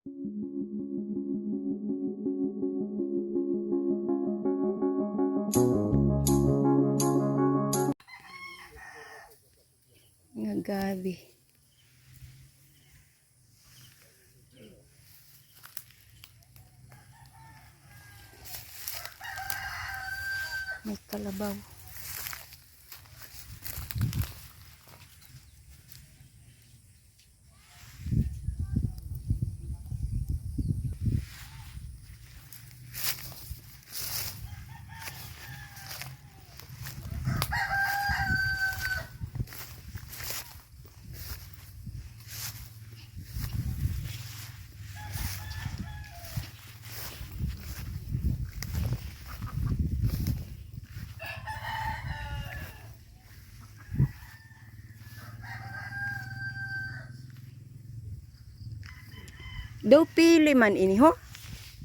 Nga gabi. May kalabaw. Daw pili man ini ho.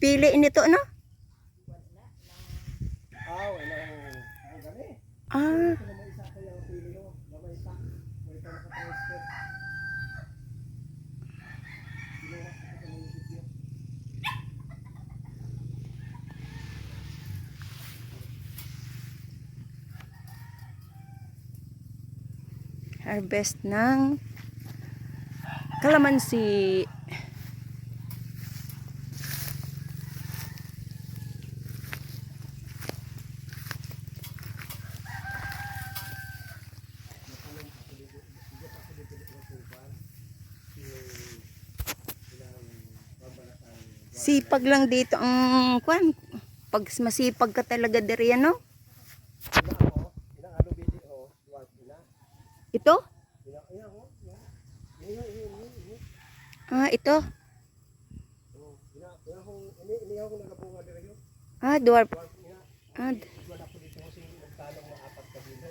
Pili ini to no? Ah, wala ang gani. Ah, Kung may isa kayo ang pili mo, gamay isa. May ka naka-transfer. Kinuha ko sa munisipyo. harvest ng kalamansi. Sipag lang dito ang kwan. Pag masipag ka talaga diri ano? Ina ako, ina ano bili o, dwarf ina. Ito? Ina, ina ako, ina. Ina, ina, ina, ina. Ah, ito. Oh, ina, ina akong, ini, ini ako nagabunga diri yun. Ah, dwarf. Dwarf ina. Ah, d- Wala ko dito kasi nagtanong mga apat ka dito.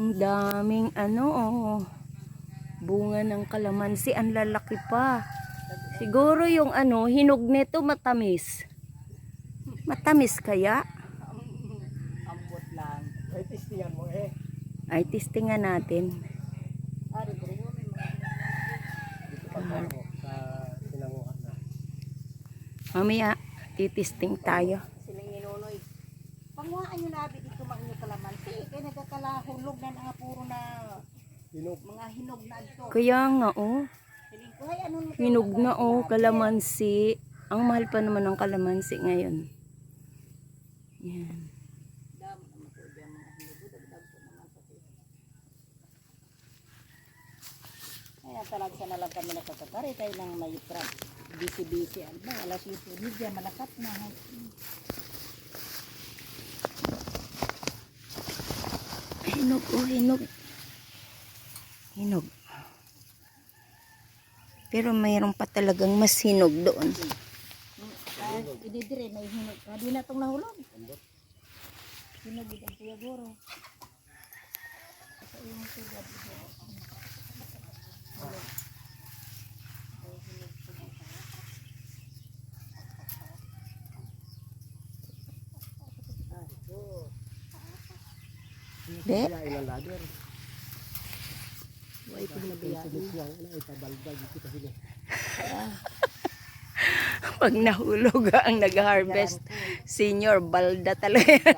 Ang daming ano, oh. bunga ng kalamansi, ang lalaki pa. Siguro yung ano, hinog nito matamis. Matamis kaya? Ambot lang. Ay, testingan mo eh. Ay, testingan natin. Ari. Mamaya, titisting tayo. siling inunoy. Panguhaan nyo na abi dito mga inyo kalamansi. Kaya nagkakalahulog na nga puro na Hinog. mga hinog na ito. Kaya nga, oh. Hinog na, oh, kalamansi. Ang mahal pa naman ng kalamansi ngayon. Yan. Kaya talaga sa na lang kami nakakatari tayo ng may trap. Busy-busy. Ano? Alas yung tunig dyan. Malakat na. Hinog, oh, hinog. Hinog. Pero mayroon pa talagang mas hinog doon. Ididire, may hinog. Ah, di na itong nahulog. Hinog ang kuya goro. Sa iyong sugad. Be, Ito kasi na. pag nahulog ang nag-harvest, senior, balda talaga yan.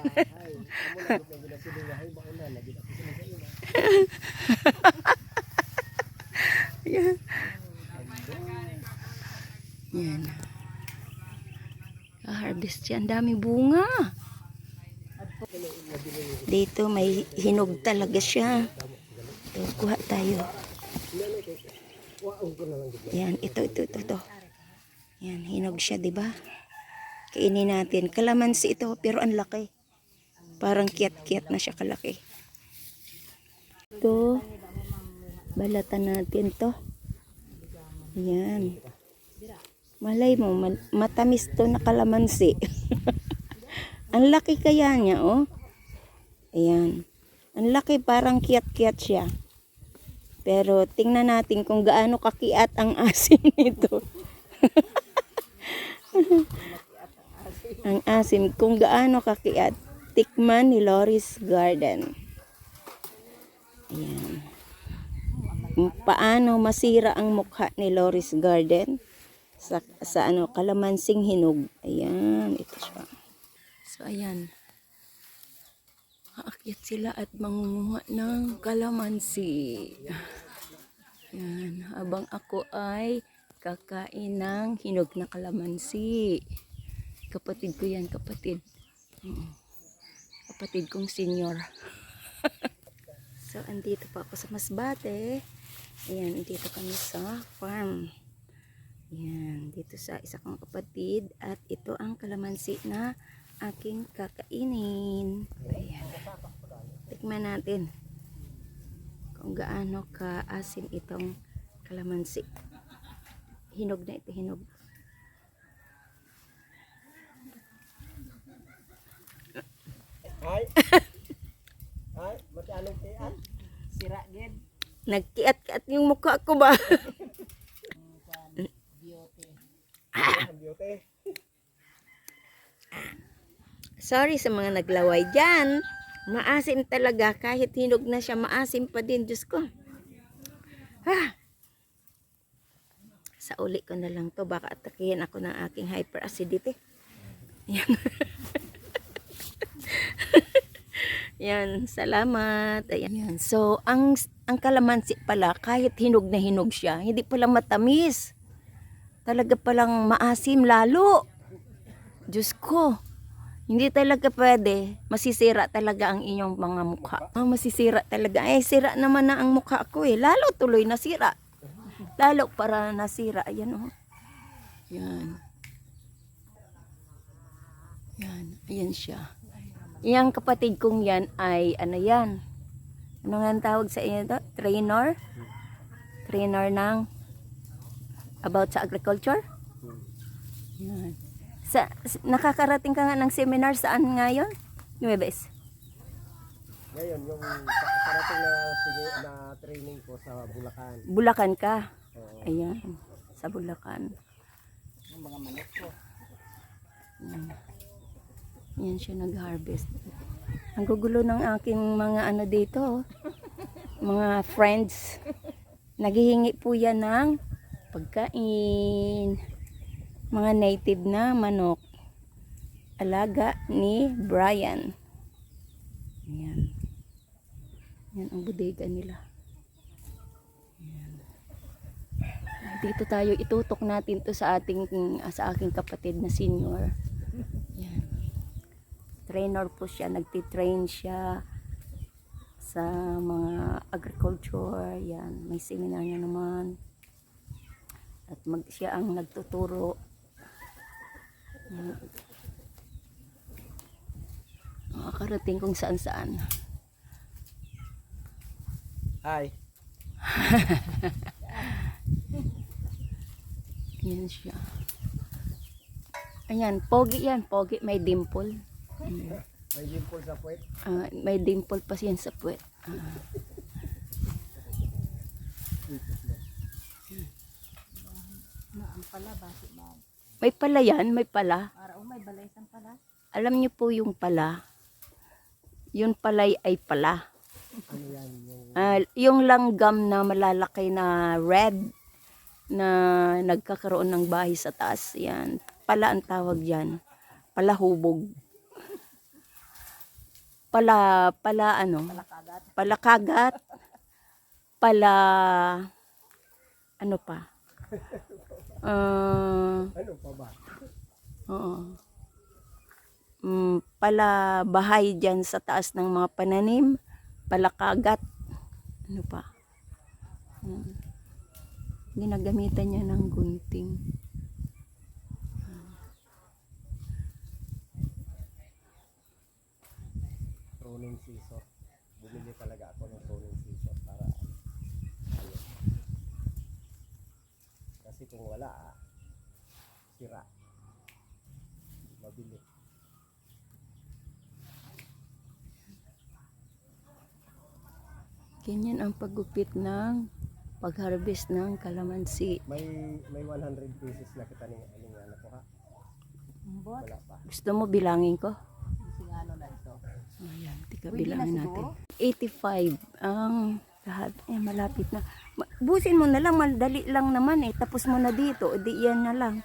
Yan. Yan. harvest yan. Dami bunga. Dito may hinog talaga siya. Ito, kuha tayo. Yan, ito, ito, ito, ito. Yan, hinog siya, di ba? Kainin natin. Kalamansi ito, pero ang laki. Parang kiyat-kiyat na siya kalaki. Ito, balatan natin to. Yan. Malay mo, matamis to na kalamansi. ang laki kaya niya, oh. Ayan. Ang laki, parang kiyat-kiyat siya. Pero tingnan natin kung gaano kakiat ang asim nito. ang asim, kung gaano kakiat. Tikman ni Loris Garden. Ayan. Paano masira ang mukha ni Loris Garden sa, sa ano, kalamansing hinog. Ayan, ito siya. So, ayan. Aakyat sila at mangunguha ng kalamansi. Ayan, habang ako ay kakain ng hinog na kalamansi. Kapatid ko yan, kapatid. Kapatid kong senior. so, andito pa ako sa Masbate. Ayan, dito kami sa farm. Ayan, dito sa isa kong kapatid. At ito ang kalamansi na aking kakainin. Ayan. Tikman natin kung gaano ka-asim itong kalamansi. Hinog na ito, hinog. Ay. Ay, mati anong tiyan? Sira gid. Nagkiat-kiat yung mukha ko ba? Sorry sa mga naglaway dyan. Maasim talaga. Kahit hinog na siya, maasim pa din. Diyos ko. Ha? Sa uli ko na lang to. Baka atakihin ako ng aking hyperacidity. Yan. Yan. Salamat. Ayan. Yan. So, ang, ang kalamansi pala, kahit hinog na hinog siya, hindi pala matamis. Talaga palang maasim lalo. Diyos ko. Hindi talaga pwede. Masisira talaga ang inyong mga mukha. Ah, masisira talaga. Eh, sira naman na ang mukha ko eh. Lalo tuloy nasira. Lalo para nasira. Ayan oh. Yan. Yan. Ayan siya. Yang kapatid kong yan ay ano yan? Ano nga tawag sa inyo to? Trainer? Trainer ng about sa agriculture? Yan. Sa, nakakarating ka nga ng seminar saan ngayon? Nueves. Ngayon, yung parating na, sige, na training ko sa Bulacan. Bulacan ka. Oo. Ayan. Sa Bulacan. Yung mga manok ko. Yan. Yan siya nag-harvest. Ang gugulo ng aking mga ano dito. oh. Mga friends. Naghihingi po yan ng pagkain. Mga native na manok. Alaga ni Brian. Yan. Yan ang bodega nila. Yan. Dito tayo itutok natin to sa ating sa aking kapatid na senior. Yan. Trainer po siya, nagtitrain siya sa mga agriculture, yan, may seminar niya naman. At mag, siya ang nagtuturo. Makakarating kung saan saan. Hi. Yan siya. Ayan, pogi yan, pogi, may dimple. May dimple sa puwet. Ah, may dimple pa siya sa puwet. Ah. Na ang pala basi ba? May pala yan, may pala. Para oh, may balay sang pala. Alam niyo po yung pala. Yung palay ay pala. Ano yan? Yung Ah, yung langgam na malalaki na red na nagkakaroon ng bahay sa taas. Yan. Pala ang tawag dyan. Palahubog. Pala, pala ano? Palakagat. Palakagat. Pala, ano pa? Ah, ano pa ba? Oo. Mm, pala bahay dyan sa taas ng mga pananim, palakagat, ano pa. Mm. Ginagamitan niya ng gunting. Pruning scissor. Bumili talaga ako ng pruning scissor para ano. Kasi kung wala, ah, sira. Hindi Mabili. Ganyan ang paggupit ng pag-harvest ng kalamansi. May may 100 pieces na kita ng ano nga nakuha. Bot. Wala pa. Gusto mo bilangin ko? Sing ano na ito. Ayan, tika bilangin natin. 85 ang lahat. Eh, malapit na. Busin mo na lang, madali lang naman eh. Tapos mo na dito, di yan na lang.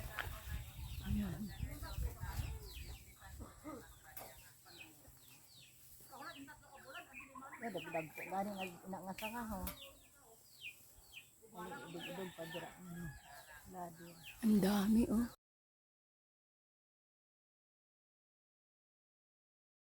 Dagdag po. Gani nga nga ho. Ladi. Ang dami oh.